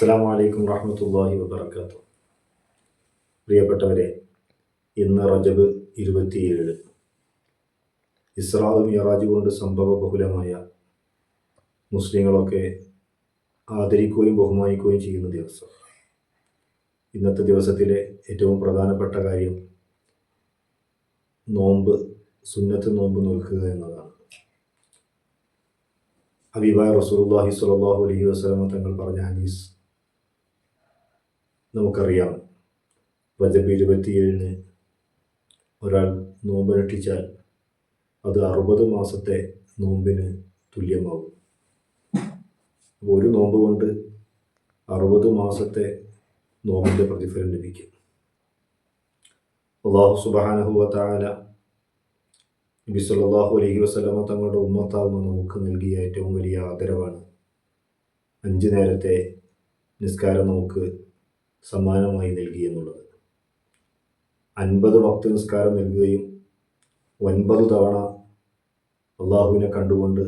അസ്സാം വലൈക്കും വാഹമത്തല്ലാഹി വാബർക്കാത്തു പ്രിയപ്പെട്ടവരെ ഇന്ന് റജബ് ഇരുപത്തിയേഴ്. ഇസ്രാദും യറാജ് കൊണ്ട് സംഭവ ബഹുലമായ മുസ്ലിങ്ങളൊക്കെ ആദരിക്കുകയും ബഹുമാനിക്കുകയും ചെയ്യുന്ന ദിവസം. ഇന്നത്തെ ദിവസത്തിലെ ഏറ്റവും പ്രധാനപ്പെട്ട കാര്യം നോമ്പ് സുന്നത്ത് നോമ്പ് നോൽക്കുക എന്നതാണ്. ഹബീബായ റസൂലുള്ളാഹി സ്വല്ലല്ലാഹു അലൈഹി വസല്ലം തങ്ങൾ പറഞ്ഞ ഹദീസ് നമുക്കറിയാം. റജബ് ഇരുപത്തിയേഴിന് ഒരാൾ നോമ്പനുഷ്ഠിച്ചാൽ അത് അറുപത് മാസത്തെ നോമ്പിന് അപ്പോൾ ഒരു നോമ്പ് കൊണ്ട് അറുപത് മാസത്തെ നോമ്പിന്റെ പ്രതിഫലം ലഭിക്കും. അള്ളാഹു സുബാനഹുവത്താല നബി സല്ലല്ലാഹു അലൈഹി വസല്ലമ തങ്ങളുടെ ഉമ്മത്താവുന്ന നമുക്ക് നൽകിയ ഏറ്റവും വലിയ ആദരവാണ്. അഞ്ച് നേരത്തെ നിസ്കാരം നമുക്ക് സമ്മാനമായി നൽകി എന്നുള്ളത്. അൻപത് ഭക്ത നിസ്കാരം നൽകുകയും ഒൻപത് തവണ അള്ളാഹുവിനെ കണ്ടുകൊണ്ട്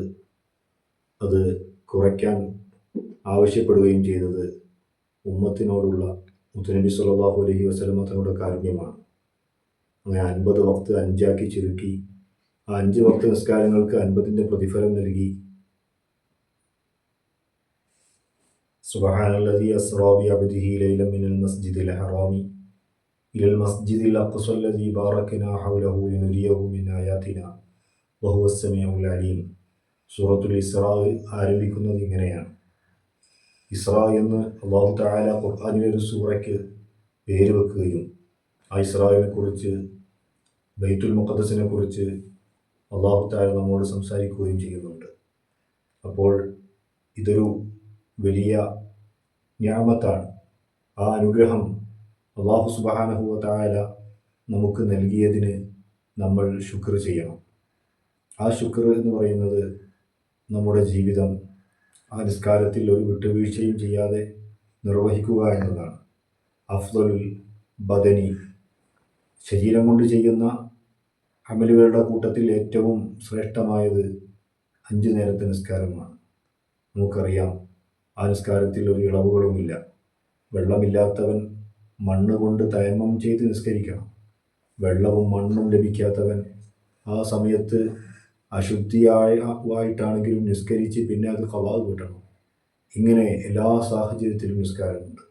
അത് കുറയ്ക്കാൻ ആവശ്യപ്പെടുകയും ചെയ്തത് ഉമ്മത്തിനോടുള്ള മുത്തനബി സലാഹു അലഹി വസല്ലമ തങ്ങളുടെ കാരുണ്യമാണ്. അങ്ങനെ അൻപത് വക്ത് അഞ്ചാക്കി ചുരുക്കി ആ അഞ്ച് വക്ത് നിസ്കാരങ്ങൾക്ക് അൻപതിന്റെ പ്രതിഫലം നൽകി. سبحان الذي أسرى بعبده ليلا من المسجد الحرام إلى المسجد الأقصى الذي باركنا حوله لنريه من آياتنا وهو السميع العليم സൂറത്തുൽ ഇസ്രാ ആരംഭിക്കുന്നത് ഇങ്ങനെയാണ് ഇസ്ര എന്ന് അള്ളാഹു താല ഖുർആാനിലെ ഒരു സൂറയ്ക്ക് പേര് വെക്കുകയും ആ ഇസ്രായിനെ കുറിച്ച് ബൈത്തുൽ മുഖദ്സിനെ കുറിച്ച് അള്ളാഹു താല നമ്മോട് സംസാരിക്കുകയും ചെയ്യുന്നുണ്ട് അപ്പോൾ ഇതൊരു വലിയ ഞാമത്താണ്. ആ അനുഗ്രഹം അള്ളാഹു സുബാനഹുവ താല നമുക്ക് നൽകിയതിന് നമ്മൾ ശുക്ർ ചെയ്യണം. ആ ശുക്ർ എന്ന് പറയുന്നത് നമ്മുടെ ജീവിതം ആ നിസ്കാരത്തിൽ ഒരു വിട്ടുവീഴ്ചയും ചെയ്യാതെ നിർവഹിക്കുക എന്നതാണ്. അഫ്ദലുൽ ബദനി ശരീരം കൊണ്ട് ചെയ്യുന്ന അമലുകളുടെ കൂട്ടത്തിൽ ഏറ്റവും ശ്രേഷ്ഠമായത് അഞ്ച് നേരത്തെ നിസ്കാരമാണ്. നമുക്കറിയാം ആ ഒരു ഇളവുകളുമില്ല. വെള്ളമില്ലാത്തവൻ മണ്ണ് കൊണ്ട് തയമം ചെയ്ത് നിസ്കരിക്കണം. വെള്ളവും മണ്ണും ലഭിക്കാത്തവൻ ആ സമയത്ത് അശുദ്ധിയായിട്ടാണെങ്കിലും നിസ്കരിച്ച് പിന്നെ അത് കവാവ് കിട്ടണം. ഇങ്ങനെ എല്ലാ സാഹചര്യത്തിലും നിസ്കാരമുണ്ട്.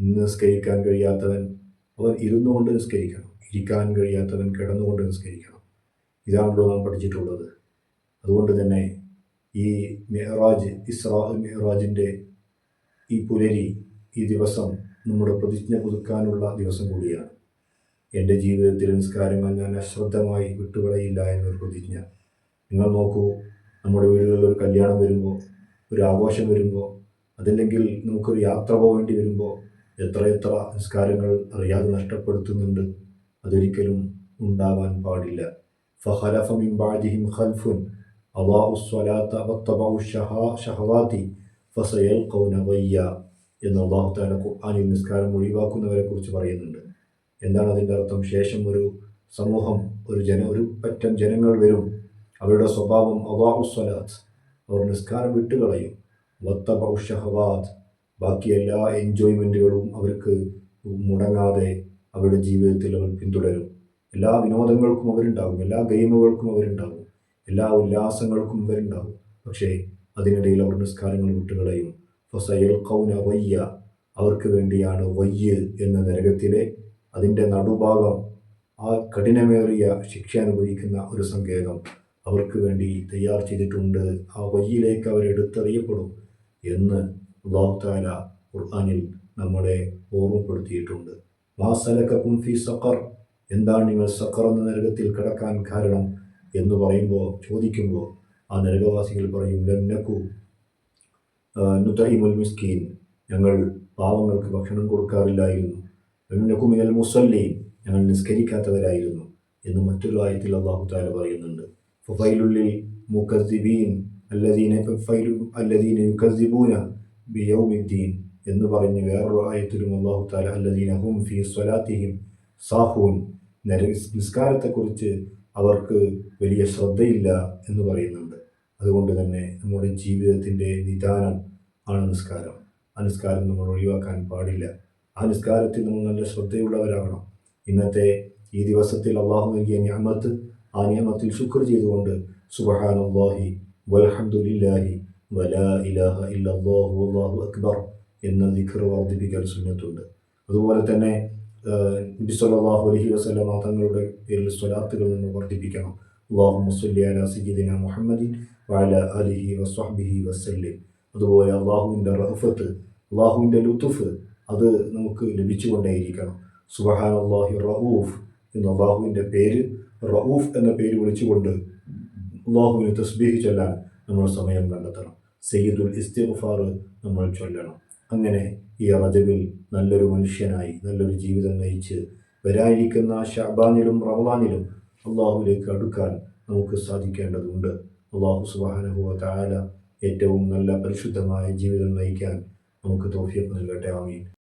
നിസ്കരിക്കാൻ കഴിയാത്തവൻ അവൻ ഇരുന്നു കൊണ്ട് നിസ്കരിക്കണം. ഇരിക്കാൻ കഴിയാത്തവൻ കിടന്നുകൊണ്ട് നിസ്കരിക്കണം. ഇതാണല്ലോ നാം പഠിച്ചിട്ടുള്ളത്. അതുകൊണ്ട് തന്നെ ഈ മെഹറാജ് ഇസ്രാ മെഹറാജിന്റെ ഈ പുലരി ഈ ദിവസം നമ്മുടെ പ്രതിജ്ഞ പുതുക്കാനുള്ള ദിവസം കൂടിയാണ്. എന്റെ ജീവിതത്തിൽ നിസ്കാരങ്ങൾ ഞാൻ അശ്രദ്ധമായി വിട്ടുകളയില്ല എന്നൊരു പ്രതിജ്ഞ. നിങ്ങൾ നോക്കൂ നമ്മുടെ വീടുകളിൽ ഒരു കല്യാണം വരുമ്പോൾ ഒരു ആഘോഷം വരുമ്പോൾ അതല്ലെങ്കിൽ നമുക്കൊരു യാത്ര പോകേണ്ടി വരുമ്പോൾ എത്രയെത്ര നിസ്കാരങ്ങൾ അറിയാതെ നഷ്ടപ്പെടുത്തുന്നുണ്ട് അതൊരിക്കലും ഉണ്ടാവാൻ പാടില്ല. ഫഹലഫ മിൻ ബാദിഹിം ഖൽഫുൻ. അള്ളാഹു സ്വലാത്ത വത്തബഉ ഷഹാ ഷഹവാത്തി ഫസയൽഖൗന വയ്യ എന്ന് അള്ളാഹു താല ഖുർആാനിൽ നിസ്കാരം ഒഴിവാക്കുന്നവരെ കുറിച്ച് പറയുന്നുണ്ട്. എന്താണ് അതിന്റെ അർത്ഥം? ശേഷം ഒരു സമൂഹം ഒരു ജന ഒരു പറ്റം ജനങ്ങൾ വരും. അവരുടെ സ്വഭാവം അള്ളാഹുസ്വലാത്ത് അവർ നിസ്കാരം വിട്ടുകളയും. വത്ത ബൗഷഹവാദ് ബാക്കി എല്ലാ എൻജോയ്മെന്റുകളും അവർക്ക് മുടങ്ങാതെ അവരുടെ ജീവിതത്തിൽ അവർ പിന്തുടരും. എല്ലാ വിനോദങ്ങൾക്കും അവരുണ്ടാകും. എല്ലാ ഗെയിമുകൾക്കും അവരുണ്ടാകും. എല്ലാ ഉല്ലാസങ്ങൾക്കും അവരുണ്ടാകും പക്ഷേ അതിനിടയിൽ അവർ നിസ്കാരങ്ങൾ വിട്ടുകളയും. ഫസയൽ കൗന വയ്യ. അവർക്ക് വേണ്ടിയാണ് വയ്യ എന്ന നരകത്തിലെ അതിന്റെ നടുഭാഗം ആ കഠിനമേറിയ ശിക്ഷ അനുഭവിക്കുന്ന ഒരു സങ്കേതം. അവർക്ക് വേണ്ടി തയ്യാർ ചെയ്തിട്ടുണ്ട്. ആ വയ്യിലേക്ക് അവർ എടുത്തെറിയപ്പെടും എന്ന് അള്ളാഹു ഖുർആാനിൽ നമ്മളെ ഓർമ്മപ്പെടുത്തിയിട്ടുണ്ട്. വാസലക്കും ഫി സഖർ. എന്താണ് നിങ്ങൾ സക്കർ എന്ന നരകത്തിൽ കിടക്കാൻ കാരണം? എന്ന് പറയുമ്പോൾ ചോദിക്കുമ്പോൾ ആ നരകവാസികൾ പറയും ലന്നക്കു നുതൈമുൽ മിസ്കീൻ. ഞങ്ങൾ പാവങ്ങൾക്ക് ഭക്ഷണം കൊടുക്കാറില്ലായിരുന്നു. ലന്നക്കു മിനൽ മുസല്ലീൻ. ഞങ്ങൾ നിസ്കരിക്കാത്തവരായിരുന്നു എന്ന് മറ്റൊരു ആയത്തിൽ അള്ളാഹു താല പറയുന്നുണ്ട്. ഫൈലുള്ളിൽ മുഖദ്ദിബീൻ അല്ലദീന ഫൈലു അല്ലദീന യുക്കദ്ദിബൂന ബിയൗമിദ്ദീൻ എന്ന് പറഞ്ഞ് വേറൊരു ആയത്തിലും അള്ളാഹു താല അല്ലദീന ഹും ഫി സ്വലാത്തിഹിം സാഹൂൻ. നിസ്കാരത്തെക്കുറിച്ച് അവർക്ക് വലിയ ശ്രദ്ധയില്ല എന്ന് പറയുന്നുണ്ട്. അതുകൊണ്ട് തന്നെ നമ്മുടെ ജീവിതത്തിന്റെ നിദാനം ആണ് നിസ്കാരം. ആ നിസ്കാരം നമ്മൾ ഒഴിവാക്കാൻ പാടില്ല. ആ നിസ്കാരത്തിൽ നമ്മൾ നല്ല ശ്രദ്ധയുള്ളവരാകണം. ഇന്നത്തെ ഈ ദിവസത്തിൽ അള്ളാഹു നൽകിയ ഞാമത്ത് ആ നിയമത്തിൽ ശുക്ർ ചെയ്തുകൊണ്ട് സുബഹാനുല്ലാഹി വൽഹംദുലില്ലാഹി വലാ ഇലാഹ ഇല്ലല്ലാഹു വല്ലാഹു അക്ബർ എന്ന ദിഖർ വർദ്ധിപ്പിക്കാൻ സുന്നത്തുണ്ട്. അതുപോലെ തന്നെ നബി സല്ലല്ലാഹു അലൈഹി വസല്ലമ തങ്ങളുടെ പേരിൽ സ്വലാത്തുകൾ നിന്ന് വർദ്ധിപ്പിക്കണം. അള്ളാഹു മുസ്ലി അലാ സയ്യിദിന മുഹമ്മദിൻ വാല അലിഹി വസ്വഹ്ബിഹി വസല്ലിം. അതുപോലെ അള്ളാഹുവിന്റെ റഹഫത്ത് അള്ളാഹുവിന്റെ ലുത്തുഫ് അത് നമുക്ക് ലഭിച്ചുകൊണ്ടേയിരിക്കണം. സുബഹാൻ അള്ളാഹി റഊഫ് എന്ന അള്ളാഹുവിന്റെ പേര് റഊഫ് എന്ന പേര് വിളിച്ചുകൊണ്ട് അള്ളാഹുവിന് തസ്ബീഹ് ചൊല്ലാൻ നമ്മൾ സമയം കണ്ടെത്തണം. സയ്യിദുൽ ഇസ്തിഗ്ഫാർ നമ്മൾ ചൊല്ലണം. അങ്ങനെ ഈ റജബിൽ നല്ലൊരു മനുഷ്യനായി നല്ലൊരു ജീവിതം നയിച്ച് വരായിരിക്കുന്ന ഷാബാനിലും റമദാനിലും അള്ളാഹുലേക്ക് അടുക്കാൻ നമുക്ക് സാധിക്കേണ്ടതുണ്ട്. അള്ളാഹു സുബാനുഭവ താല ഏറ്റവും നല്ല പരിശുദ്ധമായ ജീവിതം നയിക്കാൻ നമുക്ക് തോഫിയത്ത് നൽകട്ടെ. ആമീൻ.